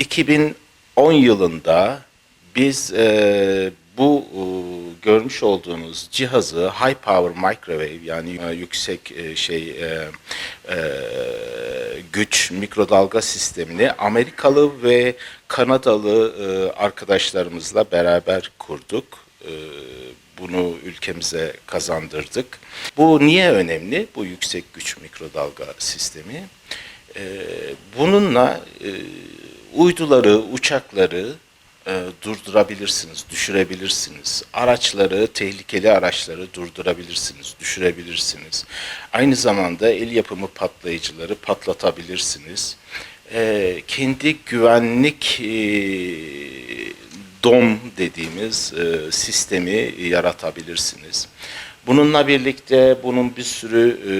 2010 yılında biz e, bu e, görmüş olduğunuz cihazı high power microwave yani e, yüksek e, şey e, e, güç mikrodalga sistemini Amerikalı ve Kanadalı e, arkadaşlarımızla beraber kurduk. E, bunu ülkemize kazandırdık. Bu niye önemli? Bu yüksek güç mikrodalga sistemi. E, bununla e, uyduları, uçakları e, durdurabilirsiniz, düşürebilirsiniz. Araçları, tehlikeli araçları durdurabilirsiniz, düşürebilirsiniz. Aynı zamanda el yapımı patlayıcıları patlatabilirsiniz. E, kendi güvenlik e, dom dediğimiz e, sistemi yaratabilirsiniz. Bununla birlikte bunun bir sürü e,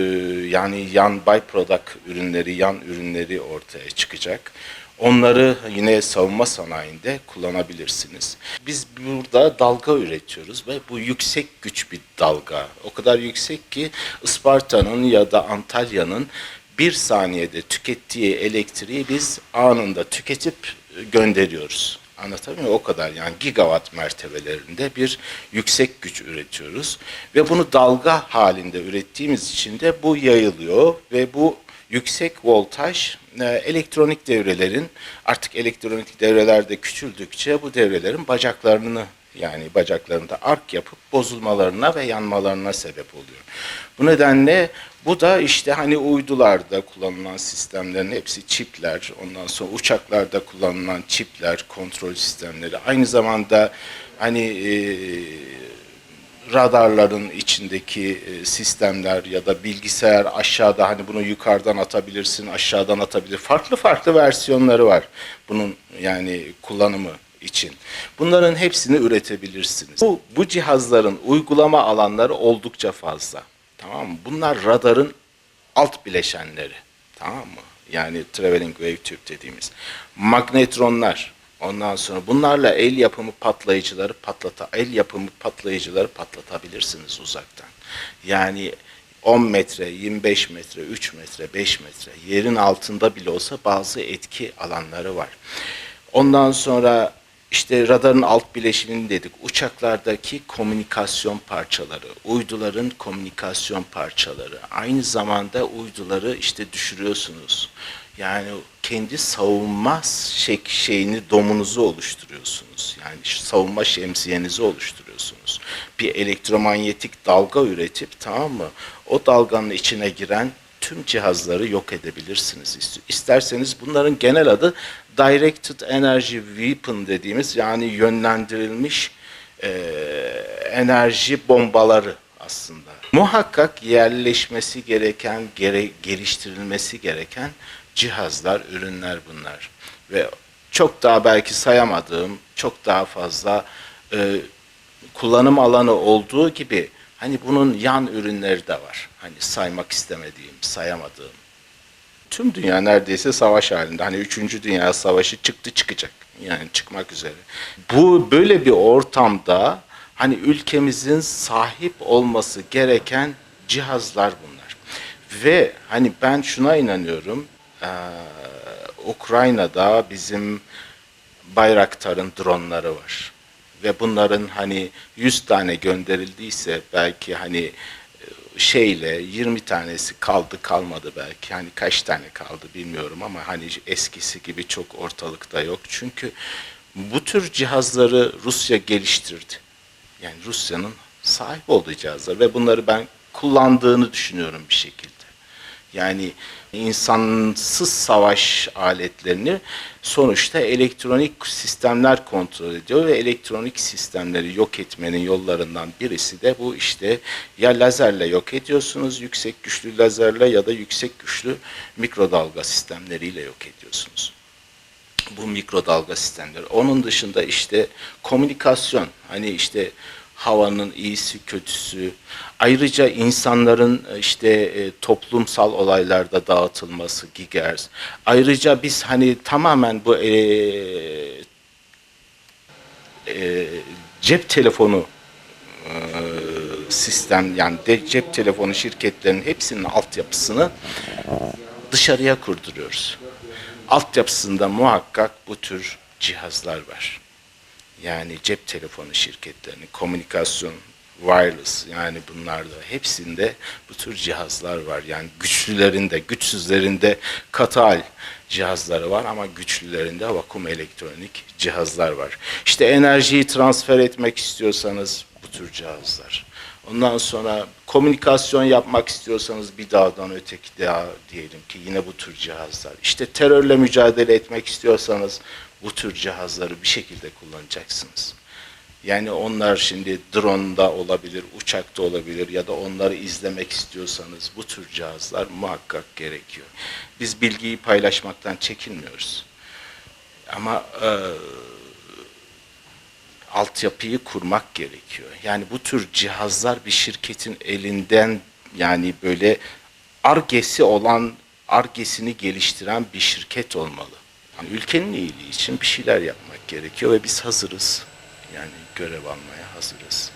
yani yan byproduct ürünleri, yan ürünleri ortaya çıkacak. Onları yine savunma sanayinde kullanabilirsiniz. Biz burada dalga üretiyoruz ve bu yüksek güç bir dalga. O kadar yüksek ki Isparta'nın ya da Antalya'nın bir saniyede tükettiği elektriği biz anında tüketip gönderiyoruz. Anlatabiliyor muyum? O kadar yani gigawatt mertebelerinde bir yüksek güç üretiyoruz. Ve bunu dalga halinde ürettiğimiz için de bu yayılıyor ve bu yüksek voltaj e, elektronik devrelerin artık elektronik devreler de küçüldükçe bu devrelerin bacaklarını yani bacaklarında ark yapıp bozulmalarına ve yanmalarına sebep oluyor. Bu nedenle bu da işte hani uydularda kullanılan sistemlerin hepsi çipler, ondan sonra uçaklarda kullanılan çipler, kontrol sistemleri, aynı zamanda hani e, radarların içindeki e, sistemler ya da bilgisayar aşağıda hani bunu yukarıdan atabilirsin, aşağıdan atabilir. Farklı farklı versiyonları var bunun yani kullanımı için. Bunların hepsini üretebilirsiniz. Bu, bu cihazların uygulama alanları oldukça fazla. Tamam mı? Bunlar radarın alt bileşenleri. Tamam mı? Yani traveling wave tube dediğimiz. Magnetronlar. Ondan sonra bunlarla el yapımı patlayıcıları patlata el yapımı patlayıcıları patlatabilirsiniz uzaktan. Yani 10 metre, 25 metre, 3 metre, 5 metre yerin altında bile olsa bazı etki alanları var. Ondan sonra işte radarın alt bileşimini dedik. Uçaklardaki komünikasyon parçaları, uyduların komünikasyon parçaları. Aynı zamanda uyduları işte düşürüyorsunuz. Yani kendi savunma şey, şeyini, domunuzu oluşturuyorsunuz. Yani savunma şemsiyenizi oluşturuyorsunuz. Bir elektromanyetik dalga üretip tamam mı? O dalganın içine giren tüm cihazları yok edebilirsiniz. İsterseniz bunların genel adı Directed Energy Weapon dediğimiz yani yönlendirilmiş e, enerji bombaları aslında. Muhakkak yerleşmesi gereken, gere, geliştirilmesi gereken cihazlar, ürünler bunlar. Ve çok daha belki sayamadığım, çok daha fazla e, kullanım alanı olduğu gibi hani bunun yan ürünleri de var. Hani saymak istemediğim, sayamadığım. Tüm dünya neredeyse savaş halinde. Hani 3. Dünya Savaşı çıktı çıkacak. Yani çıkmak üzere. Bu böyle bir ortamda hani ülkemizin sahip olması gereken cihazlar bunlar. Ve hani ben şuna inanıyorum. Ee, Ukrayna'da bizim Bayraktar'ın dronları var. Ve bunların hani 100 tane gönderildiyse belki hani şeyle 20 tanesi kaldı kalmadı belki hani kaç tane kaldı bilmiyorum ama hani eskisi gibi çok ortalıkta yok. Çünkü bu tür cihazları Rusya geliştirdi. Yani Rusya'nın sahip olduğu cihazlar ve bunları ben kullandığını düşünüyorum bir şekilde. Yani insansız savaş aletlerini sonuçta elektronik sistemler kontrol ediyor ve elektronik sistemleri yok etmenin yollarından birisi de bu işte ya lazerle yok ediyorsunuz yüksek güçlü lazerle ya da yüksek güçlü mikrodalga sistemleriyle yok ediyorsunuz bu mikrodalga sistemleri. Onun dışında işte komünikasyon hani işte havanın iyisi kötüsü ayrıca insanların işte e, toplumsal olaylarda dağıtılması gigahertz ayrıca biz hani tamamen bu e, e, cep telefonu e, sistem yani de, cep telefonu şirketlerinin hepsinin altyapısını dışarıya kurduruyoruz. altyapısında muhakkak bu tür cihazlar var. Yani cep telefonu şirketlerinin komünikasyon, wireless yani bunlarda hepsinde bu tür cihazlar var. Yani güçlülerinde, güçsüzlerinde katal cihazları var ama güçlülerinde vakum elektronik cihazlar var. İşte enerjiyi transfer etmek istiyorsanız bu tür cihazlar. Ondan sonra komünikasyon yapmak istiyorsanız bir dağdan öteki dağa diyelim ki yine bu tür cihazlar. İşte terörle mücadele etmek istiyorsanız bu tür cihazları bir şekilde kullanacaksınız. Yani onlar şimdi drone'da olabilir, uçakta olabilir ya da onları izlemek istiyorsanız bu tür cihazlar muhakkak gerekiyor. Biz bilgiyi paylaşmaktan çekinmiyoruz. Ama e, altyapıyı kurmak gerekiyor. Yani bu tür cihazlar bir şirketin elinden yani böyle argesi olan, argesini geliştiren bir şirket olmalı. Yani ülkenin iyiliği için bir şeyler yapmak gerekiyor ve biz hazırız. Yani görev almaya hazırız.